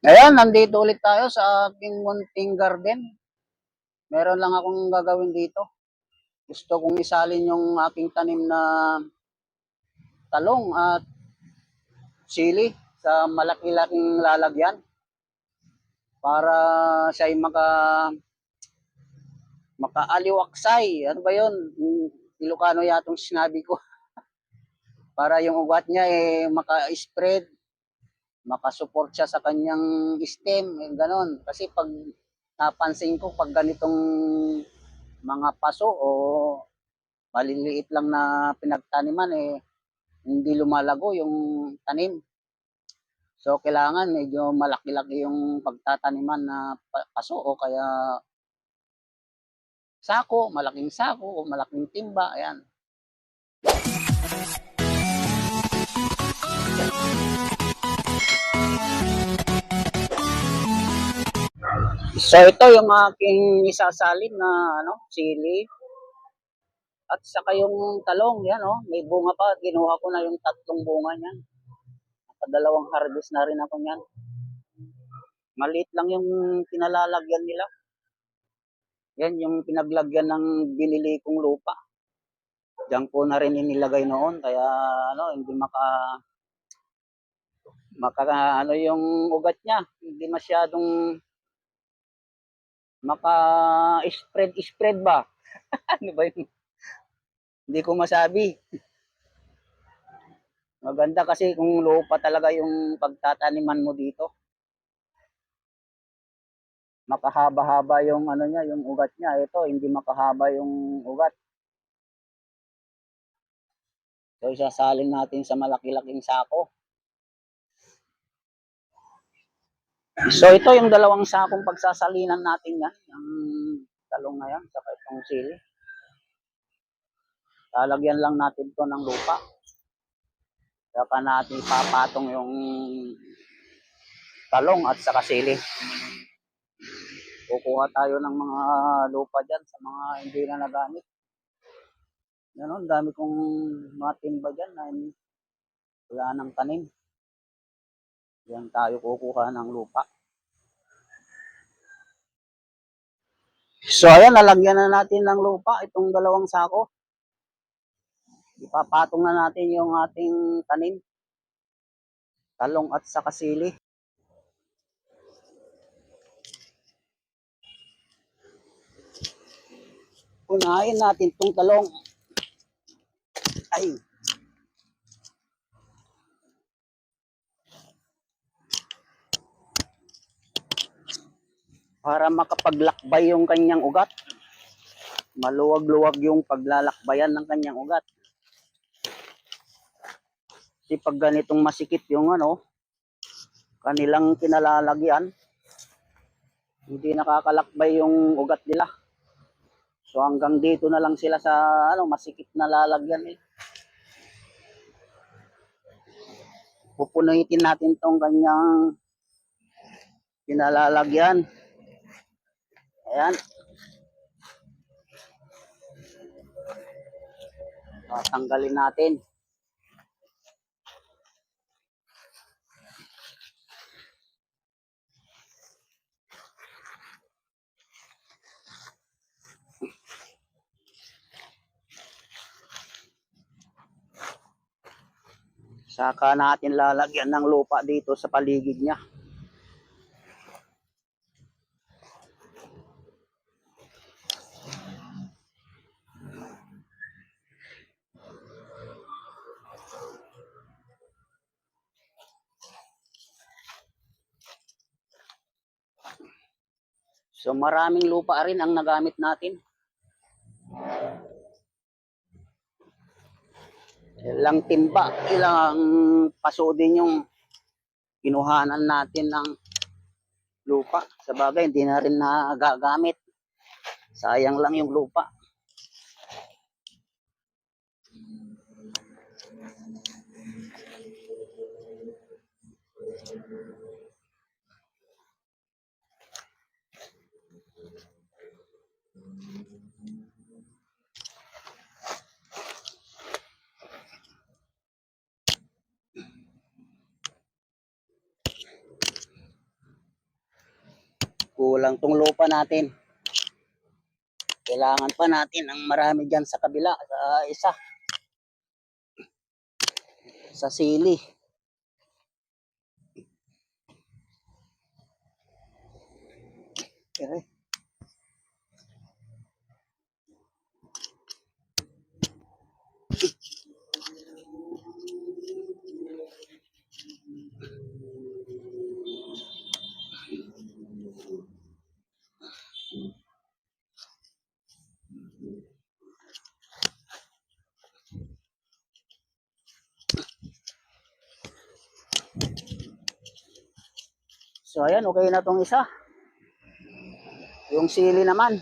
Ayan, nandito ulit tayo sa aking munting garden. Meron lang akong gagawin dito. Gusto kong isalin yung aking tanim na talong at sili sa malaki-laking lalagyan para siya ay maka makaaliwaksay. Ano ba yun? Ilocano yatong sinabi ko. para yung ugat niya eh maka-spread makasupport siya sa kanyang stem, eh, ganon. Kasi pag napansin ko, pag ganitong mga paso o maliliit lang na pinagtaniman, eh, hindi lumalago yung tanim. So, kailangan medyo malaki-laki yung pagtataniman na pa- paso o kaya sako, malaking sako o malaking timba, ayan. So ito yung aking isasalin na ano, sili. At saka yung talong, yan oh, may bunga pa. Ginuha ko na yung tatlong bunga niyan. Nakadalawang harvest na rin ako niyan. Maliit lang yung pinalalagyan nila. Yan yung pinaglagyan ng binili kong lupa. Diyan ko na rin inilagay noon kaya ano, hindi maka maka ano yung ugat niya, hindi masyadong maka-spread spread ba? ano ba yun? Hindi ko masabi. Maganda kasi kung lupa talaga yung pagtataniman mo dito. Makahaba-haba yung ano niya, yung ugat niya. Ito, hindi makahaba yung ugat. So, isasalin natin sa malaki-laking sako. So, ito yung dalawang sakong pagsasalinan natin yan. Yung talong na yan, saka itong sili. Lalagyan lang natin to ng lupa. Saka natin ipapatong yung talong at saka sili. Kukuha tayo ng mga lupa dyan sa mga hindi na nagamit. Ang dami kong mga timba dyan na wala nang tanim. Yan tayo kukuha ng lupa. So ayan, lalagyan na natin ng lupa itong dalawang sako. Ipapatong na natin yung ating tanim. Talong at saka sili. Unahin natin itong talong. Ay, para makapaglakbay yung kanyang ugat. Maluwag-luwag yung paglalakbayan ng kanyang ugat. Kasi pag ganitong masikip yung ano, kanilang kinalalagyan, hindi nakakalakbay yung ugat nila. So hanggang dito na lang sila sa ano, masikip na lalagyan eh. Pupunuitin natin tong kanyang kinalalagyan. Ayan. Tatanggalin natin. Saka natin lalagyan ng lupa dito sa paligid niya. So maraming lupa rin ang nagamit natin. Ilang timba, ilang paso din yung kinuhanan natin ng lupa. Sa bagay, hindi na rin nagagamit. Sayang lang yung lupa. Kulang tong lupa natin. Kailangan pa natin ang marami dyan sa kabila, sa isa. Sa sili. Ere. So ayan, okay na tong isa. Yung sili naman.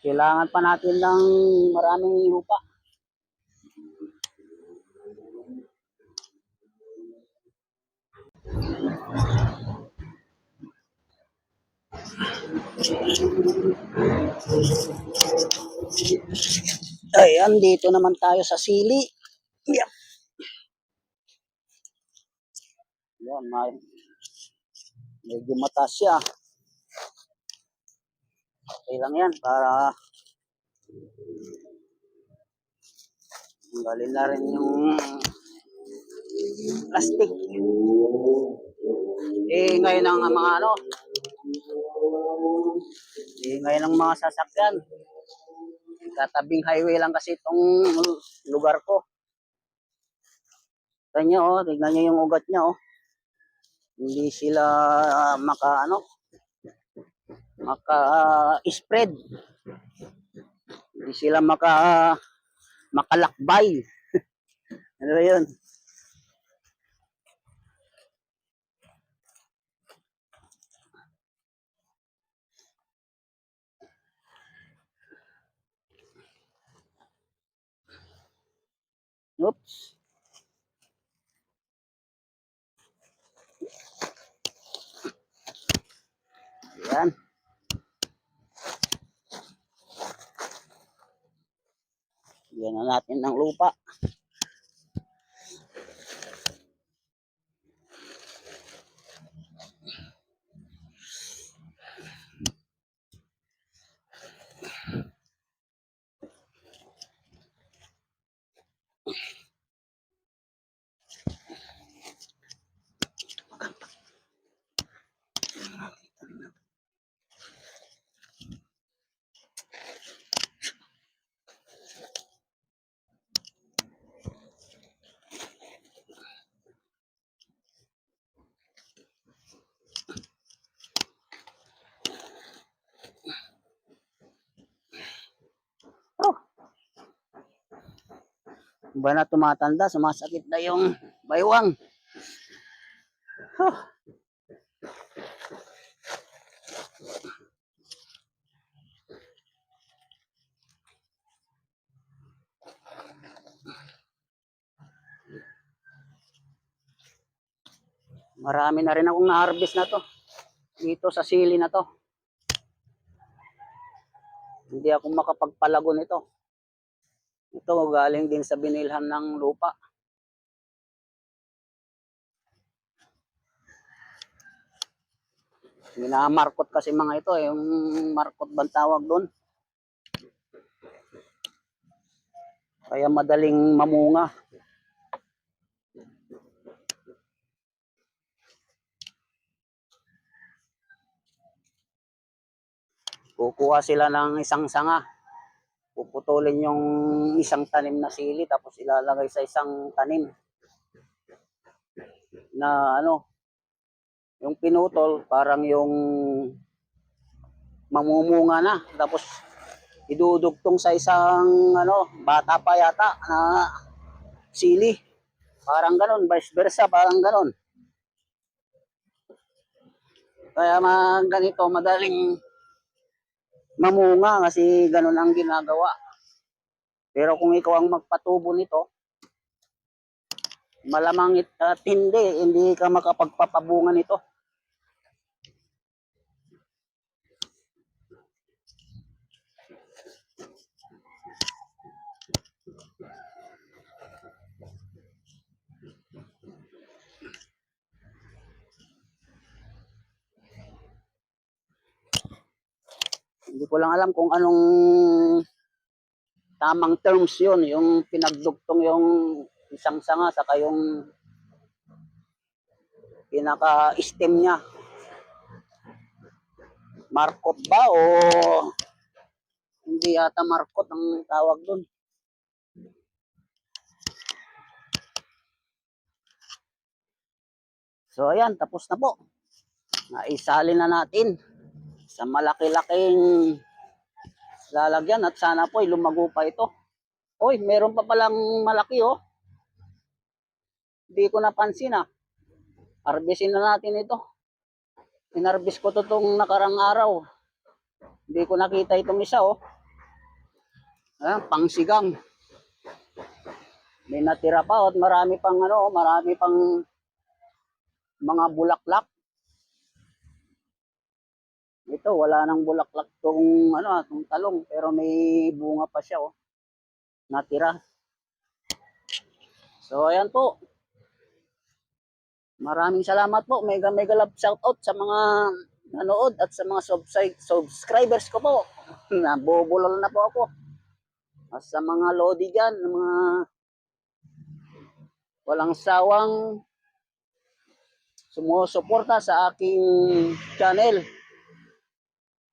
Kailangan pa natin ng maraming lupa. Ayan, dito naman tayo sa sili. Yep. Yan, may, medyo mataas siya. Okay lang yan para tanggalin na rin yung plastic. Eh, ngayon ang mga ano, eh, ngayon ang mga sasakyan. Katabing highway lang kasi itong lugar ko. Tignan nyo, oh, tignan nyo yung ugat niya, oh. Hindi sila maka, ano, maka ah, spread. Hindi sila maka makalakbay. ano ba yun? Oops. Yan. Yan na natin ng lupa. Ba na tumatanda, sumasakit na yung baywang. Marami na rin akong na-harvest na to. Dito sa sili na to. Hindi ako makapagpalago nito. Ito galing din sa binilhan ng lupa. Minamarkot kasi mga ito, eh, yung markot bang tawag doon. Kaya madaling mamunga. Kukuha sila ng isang sanga. Puputulin yung isang tanim na sili tapos ilalagay sa isang tanim. Na ano, yung pinutol parang yung mamumunga na. Tapos idudugtong sa isang ano, bata pa yata na sili. Parang ganon, vice versa, parang ganon. Kaya mga ganito, madaling mamunga kasi ganun ang ginagawa. Pero kung ikaw ang magpatubo nito, malamang it, hindi, hindi ka makapagpapabunga nito. Hindi ko lang alam kung anong tamang terms yun, yung pinagdugtong yung isang sanga saka yung pinaka-stem niya. Markot ba o hindi yata markot ang tawag doon. So ayan, tapos na po. Naisali na natin sa malaki-laking lalagyan at sana po ay lumago pa ito. Oy, meron pa palang malaki oh. Hindi ko napansin ah. Harvestin na natin ito. Inarbis ko to tong nakarang araw. Hindi ko nakita itong isa oh. Ah, pangsigang. May natira pa at marami pang ano, marami pang mga bulaklak. Ito, wala nang bulaklak tong ano, tong talong, pero may bunga pa siya oh. Natira. So ayan po. Maraming salamat po. Mega mega love shout out sa mga nanood at sa mga subscribe, subscribers ko po. Nabubulol na po ako. At sa mga lodi dyan, mga walang sawang sumusuporta sa aking channel.